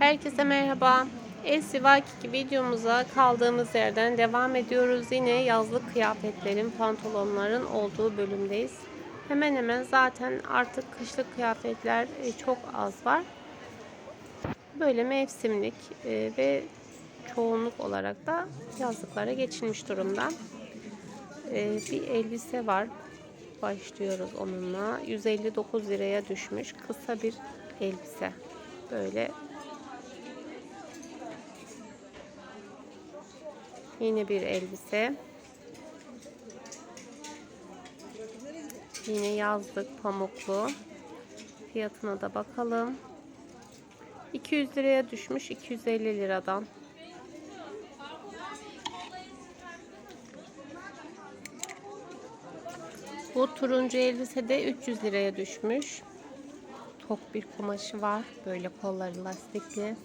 Herkese merhaba. El Sivakiki videomuza kaldığımız yerden devam ediyoruz. Yine yazlık kıyafetlerin, pantolonların olduğu bölümdeyiz. Hemen hemen zaten artık kışlık kıyafetler e, çok az var. Böyle mevsimlik e, ve çoğunluk olarak da yazlıklara geçilmiş durumda. E, bir elbise var. Başlıyoruz onunla. 159 liraya düşmüş kısa bir elbise. Böyle Yine bir elbise. Yine yazlık pamuklu. Fiyatına da bakalım. 200 liraya düşmüş 250 liradan. Bu turuncu elbise de 300 liraya düşmüş. Tok bir kumaşı var. Böyle kolları lastikli.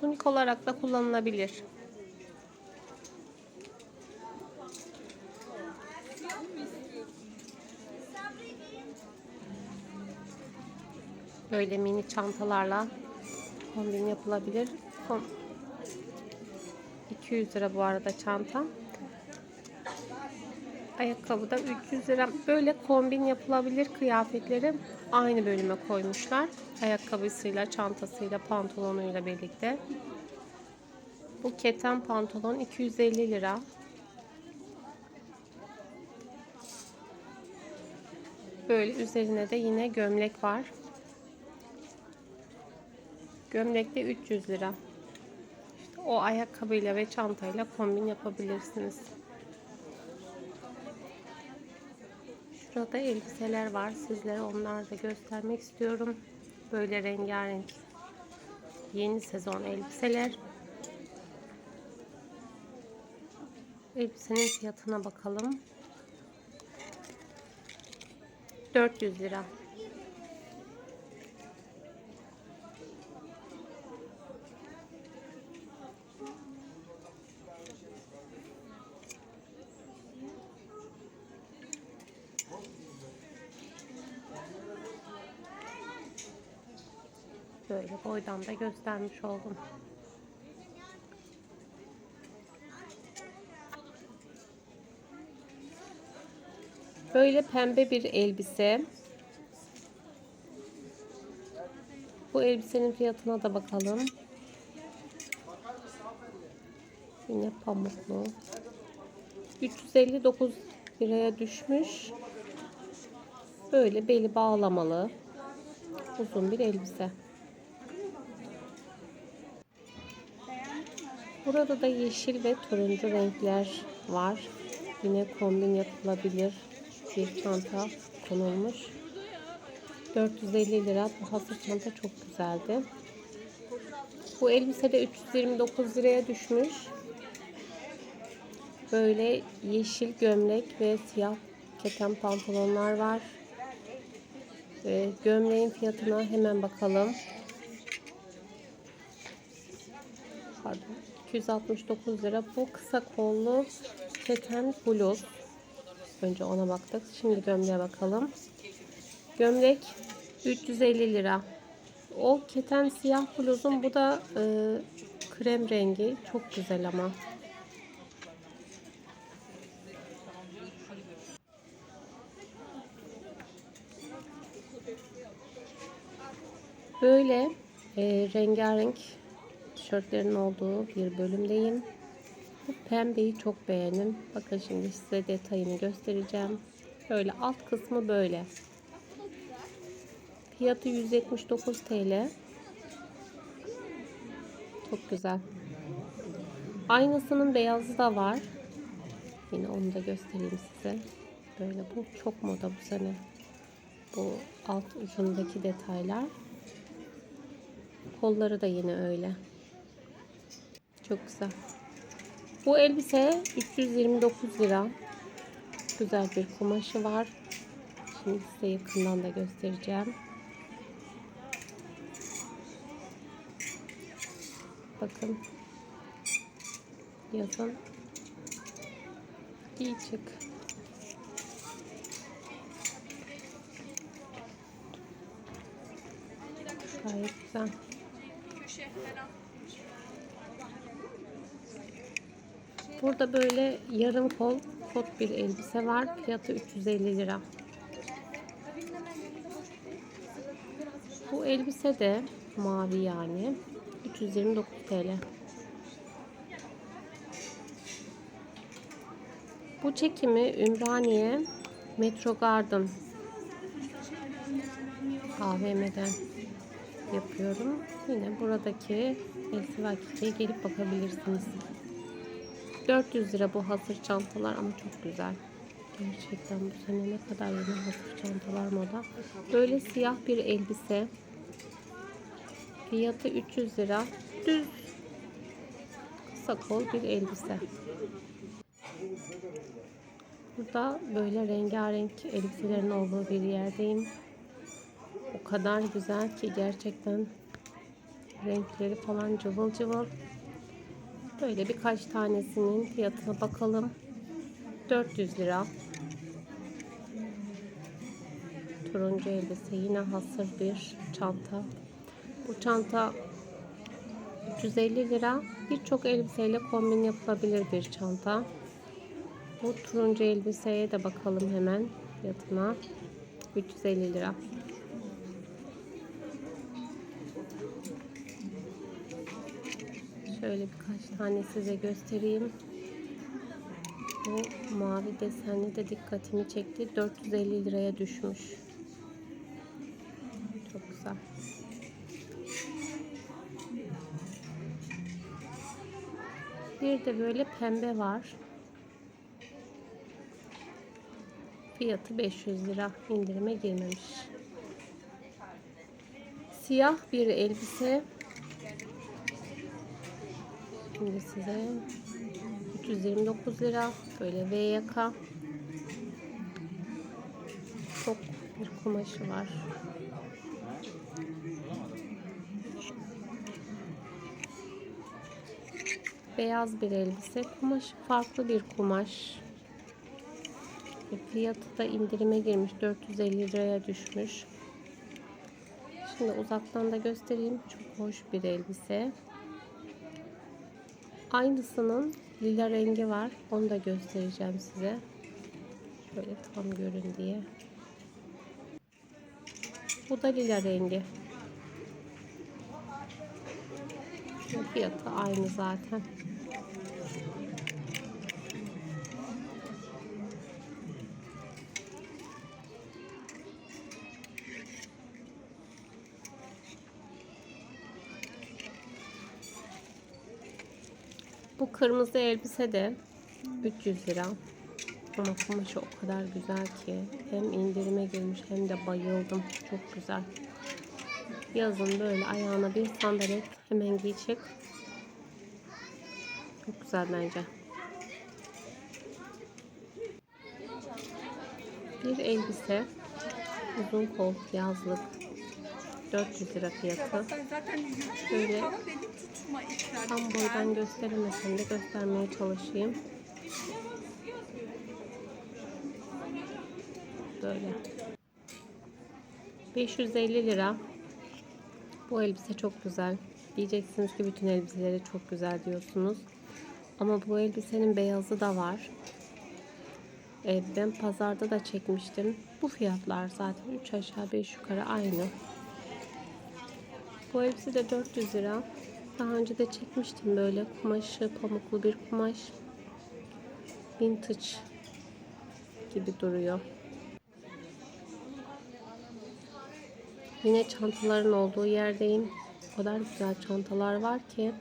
Tunik olarak da kullanılabilir. Böyle mini çantalarla kombin yapılabilir. 200 lira bu arada çanta. Ayakkabı da 300 lira. Böyle kombin yapılabilir kıyafetleri aynı bölüme koymuşlar. Ayakkabısıyla, çantasıyla, pantolonuyla birlikte. Bu keten pantolon 250 lira. Böyle üzerine de yine gömlek var. Gömlekte 300 lira. İşte o ayakkabıyla ve çantayla kombin yapabilirsiniz. Şurada elbiseler var. Sizlere onları da göstermek istiyorum. Böyle rengarenk yeni sezon elbiseler. Elbisenin fiyatına bakalım. 400 lira. Böyle boydan da göstermiş oldum. Böyle pembe bir elbise. Bu elbisenin fiyatına da bakalım. Yine pamuklu. 359 liraya düşmüş. Böyle beli bağlamalı. Uzun bir elbise. Burada da yeşil ve turuncu renkler var. Yine kombin yapılabilir bir çanta konulmuş. 450 lira. Bu hazır çanta çok güzeldi. Bu elbise de 329 liraya düşmüş. Böyle yeşil gömlek ve siyah keten pantolonlar var. Ee, gömleğin fiyatına hemen bakalım. Pardon. 269 lira. Bu kısa kollu keten bluz. Önce ona baktık. Şimdi gömleğe bakalım. Gömlek 350 lira. O keten siyah bluzun bu da e, krem rengi. Çok güzel ama. Böyle e, rengarenk tişörtlerin olduğu bir bölümdeyim. Bu pembeyi çok beğendim. Bakın şimdi size detayını göstereceğim. Böyle alt kısmı böyle. Fiyatı 179 TL. Çok güzel. Aynasının beyazı da var. Yine onu da göstereyim size. Böyle bu çok moda bu sene. Bu alt ucundaki detaylar. Kolları da yine öyle. Çok güzel. Bu elbise 329 lira. Güzel bir kumaşı var. Şimdi size yakından da göstereceğim. Bakın. Yazın. İyi çık. Gayet güzel. Burada böyle yarım kol kot bir elbise var. Fiyatı 350 lira. Bu elbise de mavi yani. 329 TL. Bu çekimi Ümraniye Metro Garden AVM'den yapıyorum. Yine buradaki Elsiva gelip bakabilirsiniz. 400 lira bu hasır çantalar ama çok güzel. Gerçekten bu sene ne kadar yeni hasır çantalar moda. Böyle siyah bir elbise. Fiyatı 300 lira. Düz kısa kol bir elbise. Burada böyle rengarenk elbiselerin olduğu bir yerdeyim. O kadar güzel ki gerçekten renkleri falan cıvıl cıvıl. Böyle birkaç tanesinin fiyatına bakalım. 400 lira. Turuncu elbise yine hasır bir çanta. Bu çanta 350 lira. Birçok elbiseyle kombin yapılabilir bir çanta. Bu turuncu elbiseye de bakalım hemen fiyatına. 350 lira. Şöyle birkaç tane size göstereyim. Bu mavi desenli de dikkatimi çekti. 450 liraya düşmüş. Çok güzel. Bir de böyle pembe var. Fiyatı 500 lira. İndirime girmemiş. Siyah bir elbise. Şimdi size 329 lira. Böyle V yaka. Çok bir kumaşı var. Beyaz bir elbise. Kumaşı farklı bir kumaş. Ve Fiyatı da indirime girmiş. 450 liraya düşmüş. Şimdi uzaktan da göstereyim. Çok hoş bir elbise. Aynısının lila rengi var. Onu da göstereceğim size. Şöyle tam görün diye. Bu da lila rengi. Fiyatı aynı zaten. Kırmızı elbise de 300 lira. Ama kumaşı o kadar güzel ki hem indirime girmiş hem de bayıldım. Çok güzel. Yazın böyle ayağına bir sandalet hemen giy çık. Çok güzel bence. Bir elbise uzun kol yazlık 400 lira fiyatı. Şöyle tam boydan gösteremesem de göstermeye çalışayım. Böyle. 550 lira. Bu elbise çok güzel. Diyeceksiniz ki bütün elbiseleri çok güzel diyorsunuz. Ama bu elbisenin beyazı da var. Ee, ben pazarda da çekmiştim. Bu fiyatlar zaten 3 aşağı 5 yukarı aynı. Bu elbise de 400 lira. Daha önce de çekmiştim böyle kumaşı pamuklu bir kumaş. Vintage gibi duruyor. Yine çantaların olduğu yerdeyim. O kadar güzel çantalar var ki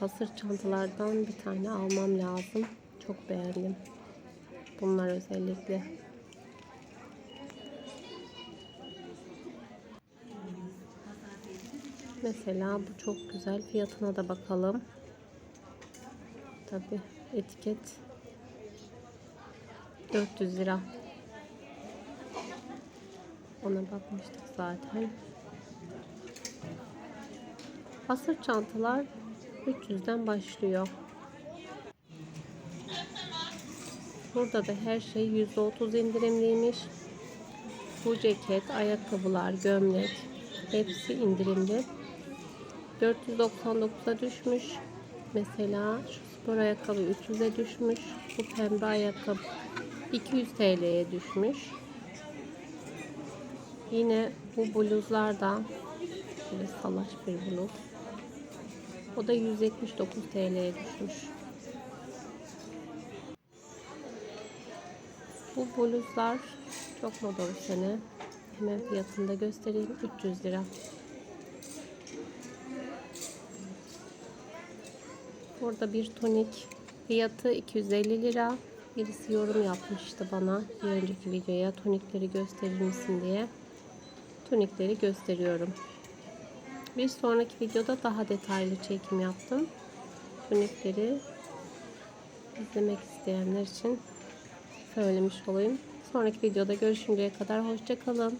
hasır çantalardan bir tane almam lazım. Çok beğendim. Bunlar özellikle. Mesela bu çok güzel. Fiyatına da bakalım. Tabi etiket 400 lira. Ona bakmıştık zaten. Hasır çantalar 300'den başlıyor. Burada da her şey %30 indirimliymiş. Bu ceket, ayakkabılar, gömlek hepsi indirimli. 499'a düşmüş. Mesela şu spor ayakkabı 300'e düşmüş. Bu pembe ayakkabı 200 TL'ye düşmüş. Yine bu bluzlar da böyle salaş bir bluz. O da 179 TL'ye düşmüş. Bu bluzlar çok moda bu sene. Hemen fiyatını da göstereyim. 300 lira. Burada bir tonik fiyatı 250 lira. Birisi yorum yapmıştı bana bir önceki videoya tonikleri gösterir misin diye. Tonikleri gösteriyorum. Bir sonraki videoda daha detaylı çekim yaptım. Tonikleri izlemek isteyenler için söylemiş olayım. Sonraki videoda görüşünceye kadar hoşça kalın.